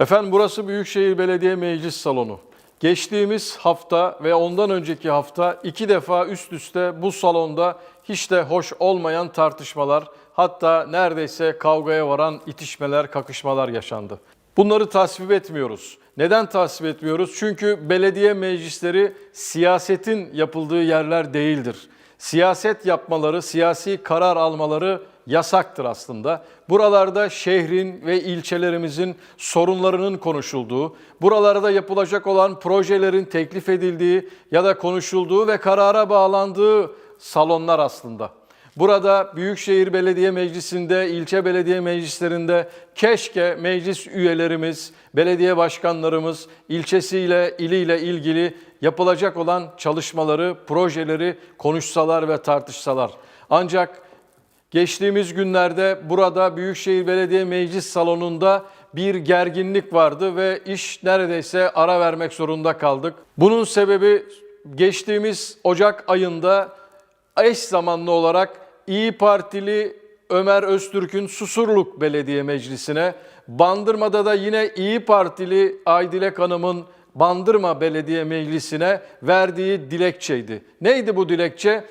Efendim burası Büyükşehir Belediye Meclis Salonu. Geçtiğimiz hafta ve ondan önceki hafta iki defa üst üste bu salonda hiç de hoş olmayan tartışmalar, hatta neredeyse kavgaya varan itişmeler, kakışmalar yaşandı. Bunları tasvip etmiyoruz. Neden tasvip etmiyoruz? Çünkü belediye meclisleri siyasetin yapıldığı yerler değildir. Siyaset yapmaları, siyasi karar almaları yasaktır aslında. Buralarda şehrin ve ilçelerimizin sorunlarının konuşulduğu, buralarda yapılacak olan projelerin teklif edildiği ya da konuşulduğu ve karara bağlandığı salonlar aslında. Burada Büyükşehir Belediye Meclisi'nde, ilçe belediye meclislerinde keşke meclis üyelerimiz, belediye başkanlarımız ilçesiyle, iliyle ilgili yapılacak olan çalışmaları, projeleri konuşsalar ve tartışsalar. Ancak Geçtiğimiz günlerde burada Büyükşehir Belediye Meclis Salonu'nda bir gerginlik vardı ve iş neredeyse ara vermek zorunda kaldık. Bunun sebebi geçtiğimiz Ocak ayında eş zamanlı olarak İyi Partili Ömer Öztürk'ün Susurluk Belediye Meclisi'ne, Bandırma'da da yine İyi Partili Aydilek Hanım'ın Bandırma Belediye Meclisi'ne verdiği dilekçeydi. Neydi bu dilekçe?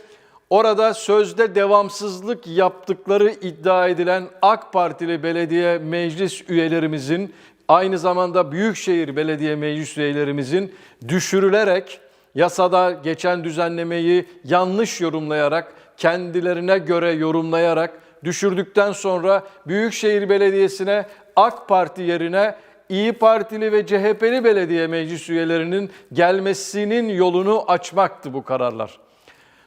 Orada sözde devamsızlık yaptıkları iddia edilen AK Partili belediye meclis üyelerimizin aynı zamanda Büyükşehir Belediye Meclis üyelerimizin düşürülerek yasada geçen düzenlemeyi yanlış yorumlayarak kendilerine göre yorumlayarak düşürdükten sonra Büyükşehir Belediyesi'ne AK Parti yerine İyi Partili ve CHP'li belediye meclis üyelerinin gelmesinin yolunu açmaktı bu kararlar.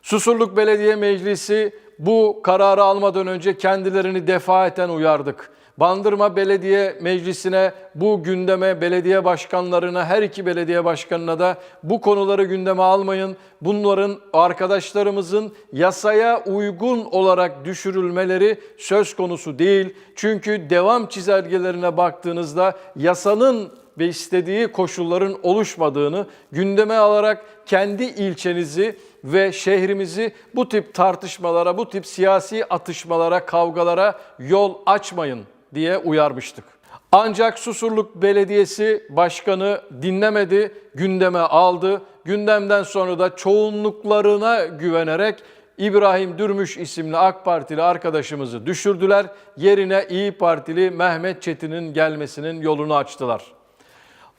Susurluk Belediye Meclisi bu kararı almadan önce kendilerini defaeten uyardık. Bandırma Belediye Meclisi'ne bu gündeme belediye başkanlarına her iki belediye başkanına da bu konuları gündeme almayın. Bunların arkadaşlarımızın yasaya uygun olarak düşürülmeleri söz konusu değil. Çünkü devam çizelgelerine baktığınızda yasanın ve istediği koşulların oluşmadığını gündeme alarak kendi ilçenizi ve şehrimizi bu tip tartışmalara, bu tip siyasi atışmalara, kavgalara yol açmayın diye uyarmıştık. Ancak Susurluk Belediyesi Başkanı dinlemedi, gündeme aldı. Gündemden sonra da çoğunluklarına güvenerek İbrahim Dürmüş isimli AK Partili arkadaşımızı düşürdüler. Yerine İyi Partili Mehmet Çetin'in gelmesinin yolunu açtılar.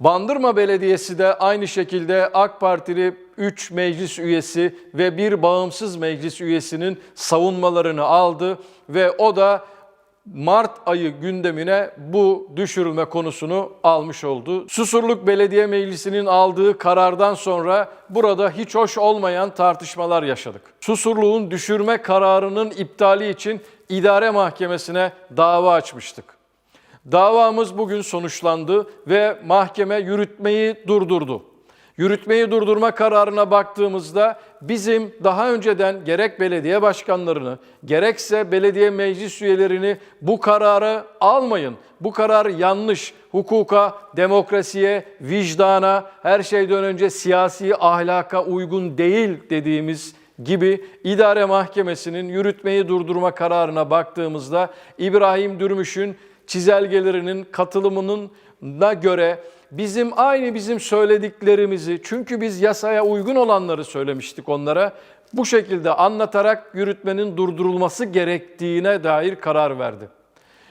Bandırma Belediyesi de aynı şekilde AK Partili 3 meclis üyesi ve bir bağımsız meclis üyesinin savunmalarını aldı ve o da Mart ayı gündemine bu düşürülme konusunu almış oldu. Susurluk Belediye Meclisi'nin aldığı karardan sonra burada hiç hoş olmayan tartışmalar yaşadık. Susurluğun düşürme kararının iptali için idare mahkemesine dava açmıştık. Davamız bugün sonuçlandı ve mahkeme yürütmeyi durdurdu. Yürütmeyi durdurma kararına baktığımızda bizim daha önceden gerek belediye başkanlarını gerekse belediye meclis üyelerini bu kararı almayın. Bu karar yanlış. Hukuka, demokrasiye, vicdana, her şeyden önce siyasi ahlaka uygun değil dediğimiz gibi idare mahkemesinin yürütmeyi durdurma kararına baktığımızda İbrahim Dürmüş'ün çizelgelerinin katılımının da göre bizim aynı bizim söylediklerimizi çünkü biz yasaya uygun olanları söylemiştik onlara bu şekilde anlatarak yürütmenin durdurulması gerektiğine dair karar verdi.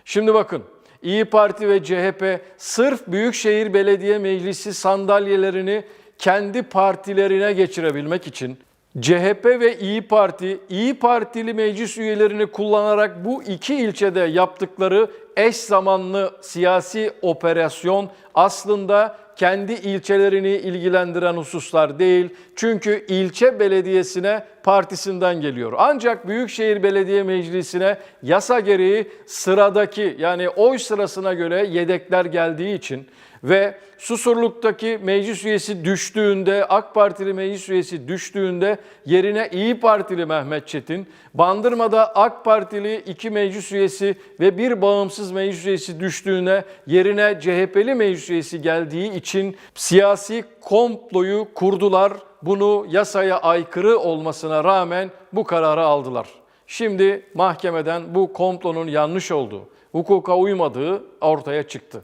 Şimdi bakın İyi Parti ve CHP sırf Büyükşehir Belediye Meclisi sandalyelerini kendi partilerine geçirebilmek için CHP ve İyi Parti, İyi Partili meclis üyelerini kullanarak bu iki ilçede yaptıkları eş zamanlı siyasi operasyon aslında kendi ilçelerini ilgilendiren hususlar değil. Çünkü ilçe belediyesine partisinden geliyor. Ancak Büyükşehir Belediye Meclisi'ne yasa gereği sıradaki yani oy sırasına göre yedekler geldiği için ve Susurluk'taki meclis üyesi düştüğünde, AK Partili meclis üyesi düştüğünde yerine İyi Partili Mehmet Çetin, Bandırma'da AK Partili iki meclis üyesi ve bir bağımsız meclis üyesi düştüğüne yerine CHP'li meclis üyesi geldiği için siyasi komployu kurdular. Bunu yasaya aykırı olmasına rağmen bu kararı aldılar. Şimdi mahkemeden bu komplonun yanlış olduğu, hukuka uymadığı ortaya çıktı.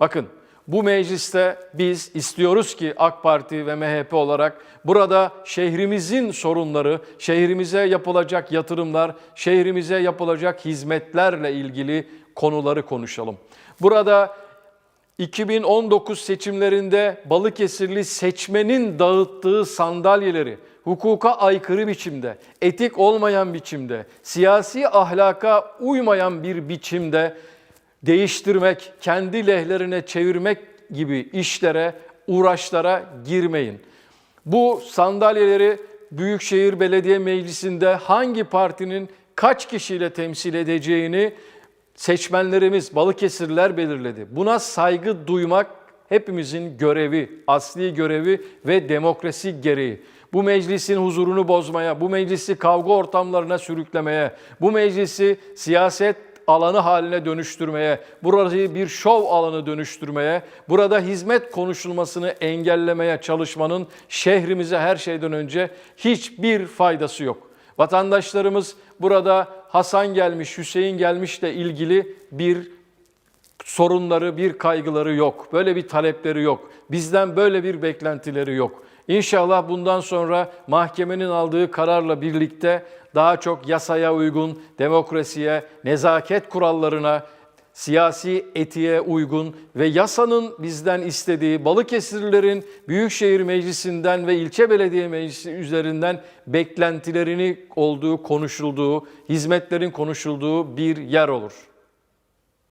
Bakın Bu mecliste biz istiyoruz ki AK Parti ve MHP olarak burada şehrimizin sorunları, şehrimize yapılacak yatırımlar, şehrimize yapılacak hizmetlerle ilgili konuları konuşalım. Burada 2019 seçimlerinde Balıkesirli seçmenin dağıttığı sandalyeleri hukuka aykırı biçimde, etik olmayan biçimde, siyasi ahlaka uymayan bir biçimde değiştirmek, kendi lehlerine çevirmek gibi işlere, uğraşlara girmeyin. Bu sandalyeleri Büyükşehir Belediye Meclisi'nde hangi partinin kaç kişiyle temsil edeceğini seçmenlerimiz, Balıkesirliler belirledi. Buna saygı duymak hepimizin görevi, asli görevi ve demokrasi gereği. Bu meclisin huzurunu bozmaya, bu meclisi kavga ortamlarına sürüklemeye, bu meclisi siyaset alanı haline dönüştürmeye, burayı bir şov alanı dönüştürmeye, burada hizmet konuşulmasını engellemeye çalışmanın şehrimize her şeyden önce hiçbir faydası yok. Vatandaşlarımız burada Hasan gelmiş, Hüseyin gelmişle ilgili bir sorunları, bir kaygıları yok. Böyle bir talepleri yok. Bizden böyle bir beklentileri yok. İnşallah bundan sonra mahkemenin aldığı kararla birlikte daha çok yasaya uygun, demokrasiye, nezaket kurallarına, siyasi etiğe uygun ve yasanın bizden istediği Balıkesirlilerin Büyükşehir Meclisi'nden ve ilçe belediye meclisi üzerinden beklentilerini olduğu, konuşulduğu, hizmetlerin konuşulduğu bir yer olur.